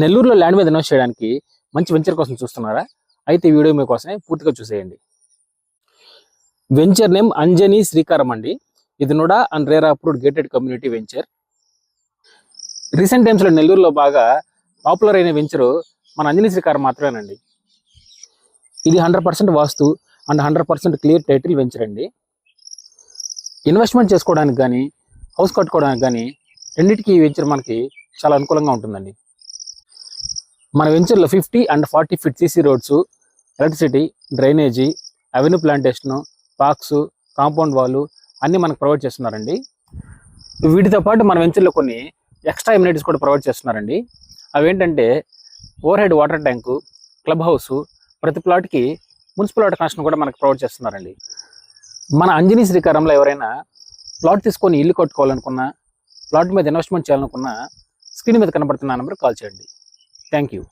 నెల్లూరులో ల్యాండ్ మీద ఇన్వెస్ట్ చేయడానికి మంచి వెంచర్ కోసం చూస్తున్నారా? అయితే వీడియో వీడియో మీకోసమే పూర్తిగా చూసేయండి. వెంచర్ నేమ్ అంజనీ శ్రీకారం అండి. ఇది NUDA and RERA approved gated community venture recent టైమ్స్లో నెల్లూరులో బాగా పాపులర్ అయిన వెంచరు మన అంజనీ శ్రీకారం మాత్రమేనండి. ఇది hundred percent vastu and hundred percent clear title venture అండి. ఇన్వెస్ట్మెంట్ చేసుకోవడానికి కానీ హౌస్ కట్టుకోవడానికి కానీ రెండింటికి ఈ వెంచర్ మనకి చాలా అనుకూలంగా ఉంటుందండి. మన వెంచర్లో fifty and forty feet CC roads electricity drainage avenue plantation parks compound వాళ్ళు అన్నీ మనకు ప్రొవైడ్ చేస్తున్నారండి. వీటితో పాటు మన వెంచర్లో కొన్ని ఎక్స్ట్రా ఇమ్యూనిటీస్ కూడా ప్రొవైడ్ చేస్తున్నారండి. అవి ఏంటంటే overhead water tank club house ప్రతి ప్లాట్కి మున్సిపల్ వాటర్ కనెక్షన్ కూడా మనకు ప్రొవైడ్ చేస్తున్నారండి. మన అంజనీ శ్రీకారంలో ఎవరైనా ప్లాట్ తీసుకొని ఇల్లు కట్టుకోవాలనుకున్నా ప్లాట్ మీద ఇన్వెస్ట్మెంట్ చేయాలనుకున్నా స్క్రీన్ మీద కనబడుతున్న నెంబర్ కాల్ చేయండి. Thank you.